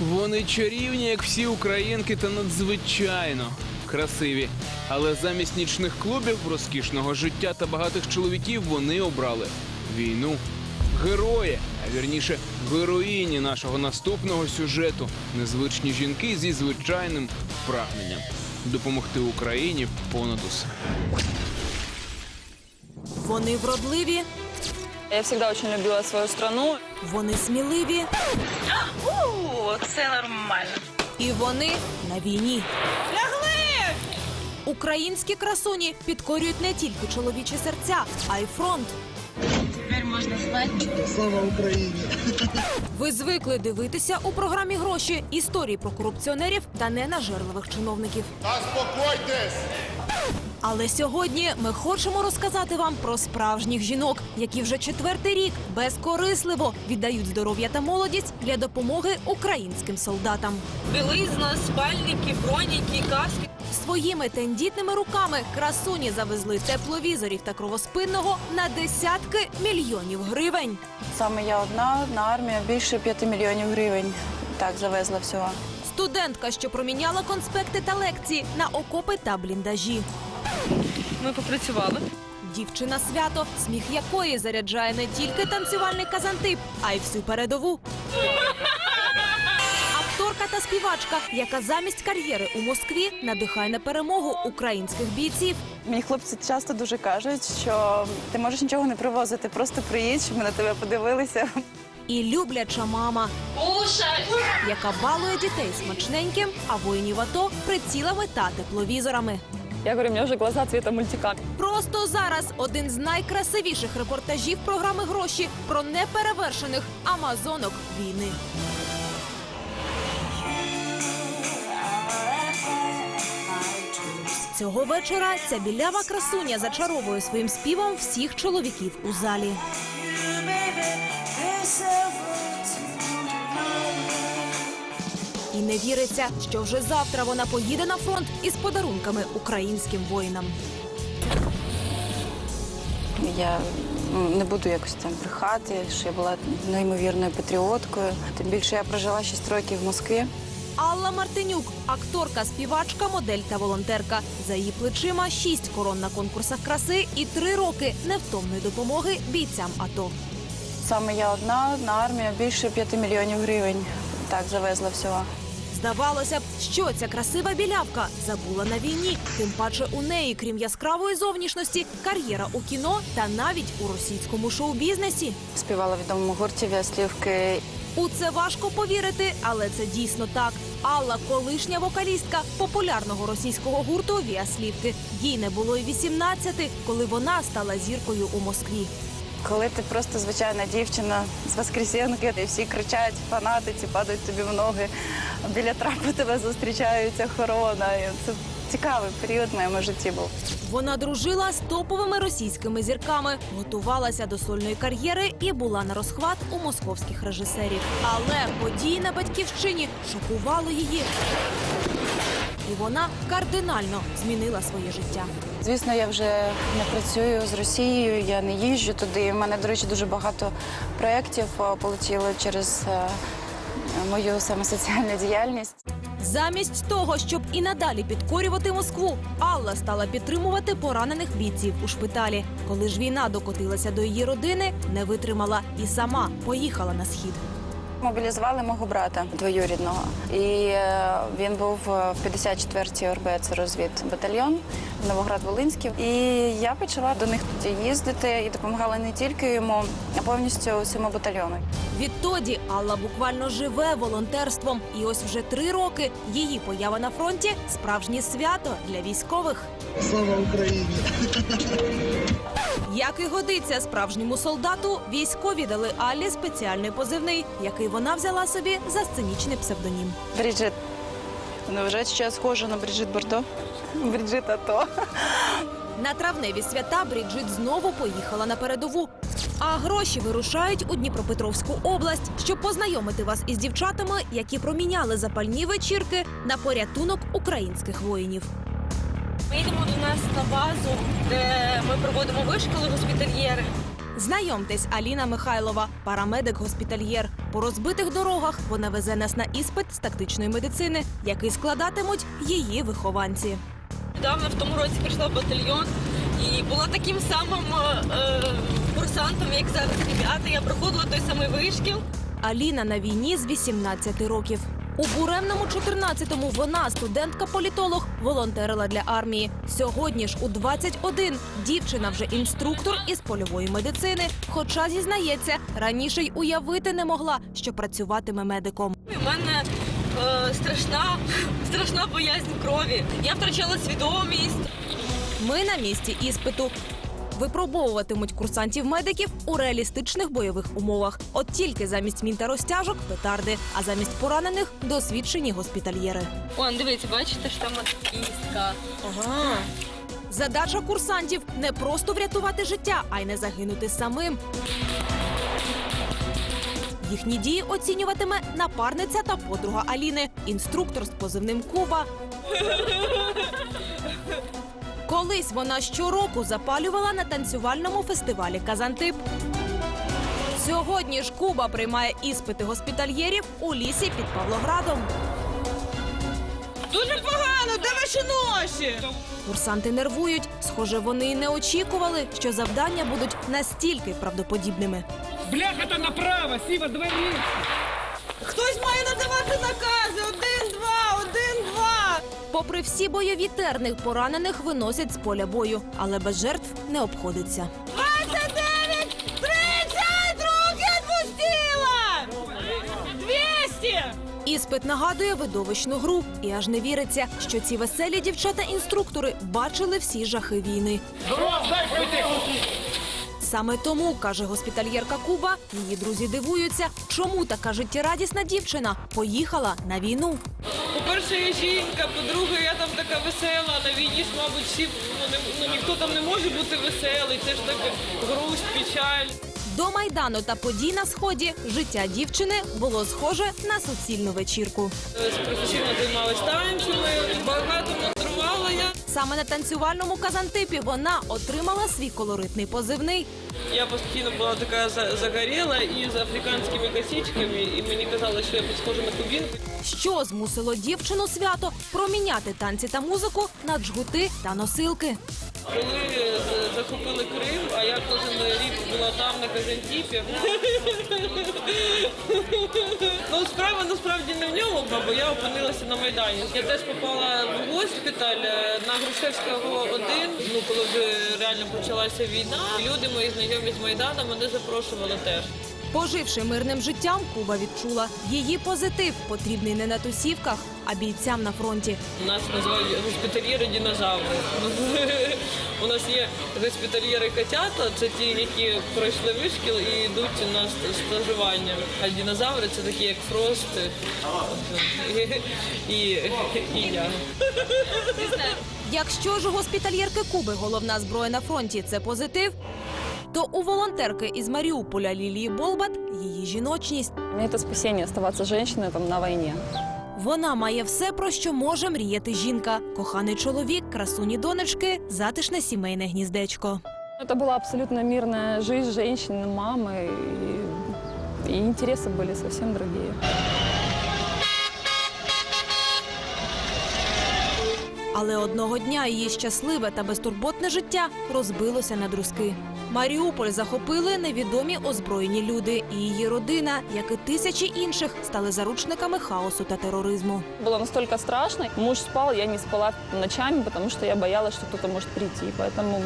Вони чарівні, як всі українки, та надзвичайно красиві. Але замість нічних клубів, розкішного життя та багатих чоловіків вони обрали війну. Герої, а вірніше, героїні нашого наступного сюжету незвичні жінки зі звичайним прагненням допомогти Україні понад усе. Вони вродливі, Я всегда очень любила свою страну. вони сміливі О, це нормально. і вони на війні. Українські красуні підкорюють не тільки чоловічі серця, а й фронт. Тепер можна звати. Слава Україні! Ви звикли дивитися у програмі гроші історії про корупціонерів та ненажерливих чиновників. Заспокойтесь! Але сьогодні ми хочемо розказати вам про справжніх жінок, які вже четвертий рік безкорисливо віддають здоров'я та молодість для допомоги українським солдатам. Білизна, спальники, броніки, каски. Своїми тендітними руками красуні завезли тепловізорів та кровоспинного на десятки мільйонів гривень. Саме я одна на армію більше 5 мільйонів гривень. Так, завезла всього. Студентка, що проміняла конспекти та лекції на окопи та бліндажі. Ми попрацювали. Дівчина свято, сміх якої заряджає не тільки танцювальний казантип, а й всю передову. Акторка та співачка, яка замість кар'єри у Москві надихає на перемогу українських бійців. Мені хлопці часто дуже кажуть, що ти можеш нічого не привозити, просто приїдь, щоб ми на тебе подивилися. І любляча мама, яка балує дітей смачненьким, а воїнів АТО прицілами та тепловізорами. Я говорю, у меня уже глаза цвета мультика. Просто зараз один з найкрасивіших репортажів програми гроші про неперевершених амазонок війни. Цього вечора ця білява красуня зачаровує своїм співом всіх чоловіків у залі. Не віриться, що вже завтра вона поїде на фронт із подарунками українським воїнам. Я не буду якось там брехати, що я була неймовірною патріоткою. Тим більше я прожила 6 років в Москві. Алла Мартинюк, акторка, співачка, модель та волонтерка. За її плечима шість корон на конкурсах краси і три роки невтомної допомоги бійцям АТО. Саме я одна на армію більше 5 мільйонів гривень. Так, завезла всього. Здавалося б, що ця красива білявка забула на війні. Тим паче у неї, крім яскравої зовнішності, кар'єра у кіно та навіть у російському шоу-бізнесі. Співала в відомому гурті Віаслівки. У це важко повірити, але це дійсно так. Алла колишня вокалістка популярного російського гурту Віаслівки. Їй не було й 18, коли вона стала зіркою у Москві. Коли ти просто звичайна дівчина з Воскресенки, і всі кричать, фанати ці падають тобі в ноги. Біля трапу тебе зустрічаються хорона. Це цікавий період в моєму житті був. Вона дружила з топовими російськими зірками, готувалася до сольної кар'єри і була на розхват у московських режисерів. Але події на батьківщині шокували її. І вона кардинально змінила своє життя. Звісно, я вже не працюю з Росією, я не їжджу туди. У мене, до речі, дуже багато проєктів е, полетіло через е, мою саме соціальну діяльність. Замість того, щоб і надалі підкорювати Москву, Алла стала підтримувати поранених бійців у шпиталі. Коли ж війна докотилася до її родини, не витримала і сама поїхала на схід. Мобілізували мого брата двоюрідного. І е, він був е, в 54-й ОРБ, це розвідбатальйон Новоград-Волинський. І я почала до них тоді їздити і допомагала не тільки йому, а повністю усьому батальйону. Відтоді Алла буквально живе волонтерством, і ось вже три роки її поява на фронті справжнє свято для військових. Слава Україні! Як і годиться справжньому солдату, військові дали Аллі спеціальний позивний, який вона взяла собі за сценічний псевдонім. Бріджит. Невже я схожа на Бріджит Бордо? Бріджит АТО. На травневі свята Бріджит знову поїхала на передову. А гроші вирушають у Дніпропетровську область, щоб познайомити вас із дівчатами, які проміняли запальні вечірки на порятунок українських воїнів. Ми йдемо до нас на базу, де ми проводимо вишколи госпітальєри. Знайомтесь, Аліна Михайлова, парамедик-госпітальєр. По розбитих дорогах вона везе нас на іспит з тактичної медицини, який складатимуть її вихованці. Недавно в тому році прийшла в батальйон і була таким самим е, курсантом, як зараз ребята. Я проходила той самий вишкіл. Аліна на війні з 18 років. У буремному 14-му вона, студентка-політолог, волонтерила для армії. Сьогодні ж у 21 дівчина вже інструктор із польової медицини. Хоча зізнається, раніше й уявити не могла, що працюватиме медиком. У мене е, страшна, страшна боязнь крові. Я втрачала свідомість. Ми на місці іспиту. Випробовуватимуть курсантів медиків у реалістичних бойових умовах. От тільки замість мін та розтяжок петарди, а замість поранених досвідчені госпітальєри. Вон, дивіться, бачите, що там кістка. Ага. Задача курсантів не просто врятувати життя, а й не загинути самим. Їхні дії оцінюватиме напарниця та подруга Аліни, інструктор з позивним Куба. Колись вона щороку запалювала на танцювальному фестивалі Казантип. Сьогодні ж Куба приймає іспити госпітальєрів у лісі під Павлоградом. Дуже погано, де ваші ноші? Курсанти нервують. Схоже, вони й не очікували, що завдання будуть настільки правдоподібними. Бляха-то направо, сіва двері. Хтось має надавати накази. Один, два. Попри всі бойові терни, поранених виносять з поля бою, але без жертв не обходиться. 29, 30, руки відпустила! 200! Іспит нагадує видовищну гру, і аж не віриться, що ці веселі дівчата-інструктори бачили всі жахи війни. Саме тому, каже госпітальєрка Куба, її друзі дивуються, чому така життєрадісна дівчина поїхала на війну. По-перше, я жінка, по-друге, я там така весела. На війні ж, мабуть, всі ну, не, ну, ніхто там не може бути веселий. Це ж таке грусть, печаль. До майдану та подій на сході життя дівчини було схоже на суцільну вечірку. Е, Професійно займалась танцями, багато мандрувала я. Саме на танцювальному казантипі вона отримала свій колоритний позивний. Я постійно була така за- загоріла і з африканськими косичками, і мені казали, що я підсхожу на кубінку. Що змусило дівчину свято проміняти танці та музику на джгути та носилки. Коли е, захопили Крим, а я кожен рік була там на Казантіпі. ну, справа насправді не в ньому, бо я опинилася на Майдані. Я теж попала в госпіталь е, на Грушевського 1, ну коли вже реально почалася війна. Люди мої знайомі з Майданом мене запрошували теж. Поживши мирним життям, Куба відчула її позитив потрібний не на тусівках, а бійцям на фронті. Нас називають госпітальєри динозаври. У нас є госпітальєри котята, це ті, які пройшли вишкіл і йдуть на стажування. А динозаври це такі, як Фрост і я. Якщо ж у госпітальєрки Куби головна зброя на фронті це позитив, то у волонтерки із Маріуполя Лілії Болбат її жіночність. Мне это спасение оставаться женщиной там на войне. Вона має все, про що може мріяти жінка: коханий чоловік, красуні донечки, затишне сімейне гніздечко. Это была абсолютно мирная жизнь женщины, мамы. И, и интересы были совсем другие. Але одного дня її щасливе та безтурботне життя розбилося на друзки. Маріуполь захопили невідомі озброєні люди, і її родина, як і тисячі інших, стали заручниками хаосу та тероризму. Було настолько страшно. Муж спав, я не спала ночами, тому що я боялася, що хтось може прийти. Тому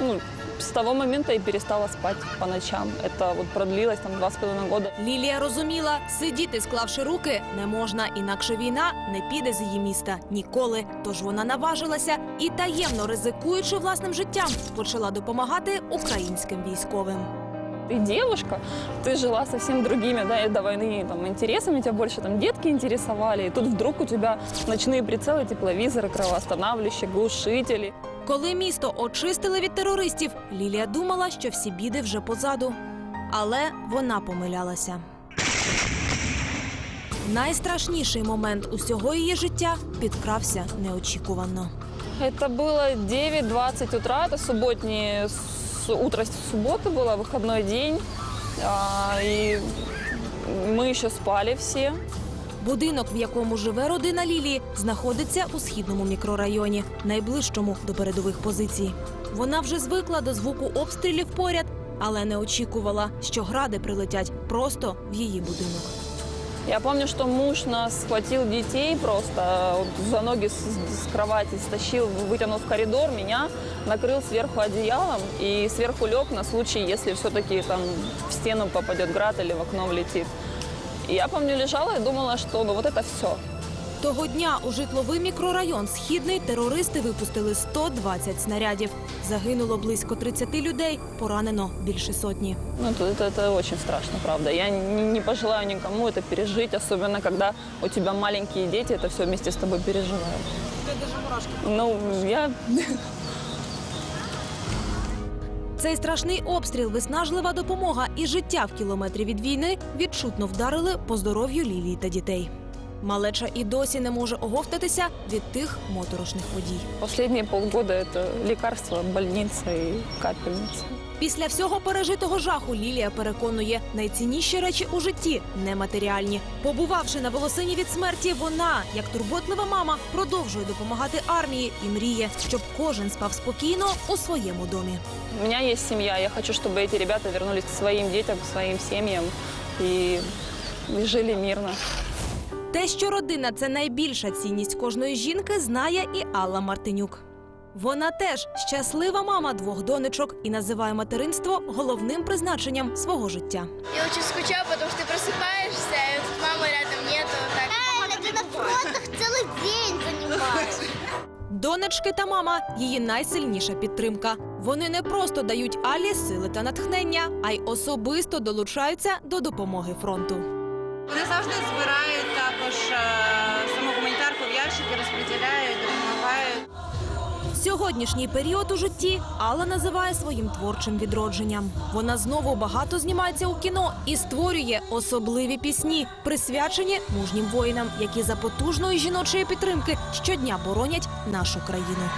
ну, с того момента я перестала спать по ночам. Это вот продлилось там два с половиной года. Лілія розуміла, сидіти, склавши руки, не можна, інакше війна не піде з її міста ніколи. Тож вона наважилася і таємно ризикуючи власним життям, почала допомагати українським військовим. Ты девушка, ты жила совсем другими, да, и до войны там, интересами тебя больше там детки интересовали, и тут вдруг у тебя ночные прицелы, тепловизоры, кровоостанавливающие, глушители. Коли місто очистили від терористів, Лілія думала, що всі біди вже позаду. Але вона помилялася. Найстрашніший момент усього її життя підкрався неочікувано. Это было 9-20 утра, это субботние, с- утро субботы было, выходной день, а, и мы еще спали все. Будинок, в якому живе родина Лілії, знаходиться у східному мікрорайоні, найближчому до передових позицій. Вона вже звикла до звуку обстрілів поряд, але не очікувала, що гради прилетять просто в її будинок. Я помню, что муж нас схватил детей просто за ноги с, с кровати, стащил, вытянул в коридор, меня накрыл сверху одеялом и сверху лег на случай, если все-таки там в стену попадет град или в окно влетит. И я помню, лежала и думала, что ну вот это все. Того дня у житловий мікрорайон Східний терористи випустили 120 снарядів. Загинуло близько 30 людей, поранено більше сотні. Ну, это, это, это очень страшно, правда. Я не, не пожелаю никому это пережить, особенно когда у тебя маленькие дети это все вместе с тобой переживают. Ну, я цей страшний обстріл, виснажлива допомога і життя в кілометрі від війни відчутно вдарили по здоров'ю Лілії та дітей. Малеча і досі не може оговтатися від тих моторошних подій. Останні полгода це лікарство, больниця і капельница. Після всього пережитого жаху Лілія переконує, найцінніші речі у житті нематеріальні. Побувавши на волосині від смерті, вона, як турботлива мама, продовжує допомагати армії і мріє, щоб кожен спав спокійно у своєму домі. У меня есть семья, я хочу, чтобы эти ребята вернулись к к своим семьям и, и жили мирно. Те, що родина це найбільша цінність кожної жінки, знає і Алла Мартинюк. Вона теж щаслива мама двох донечок і називає материнство головним призначенням свого життя. Я очень скучаю, потому что ты просыпаешься, и тут мамы рядом нету. Так. Реально, ты на фронтах целый день занимаешься. Донечки та мама її найсильніша підтримка. Вони не просто дають Алі сили та натхнення, а й особисто долучаються до допомоги фронту. Вони завжди збирають також е, саму гуманітарку в ящики, розподіляють, допомагають. Сьогоднішній період у житті Алла називає своїм творчим відродженням. Вона знову багато знімається у кіно і створює особливі пісні, присвячені мужнім воїнам, які за потужної жіночої підтримки щодня боронять нашу країну.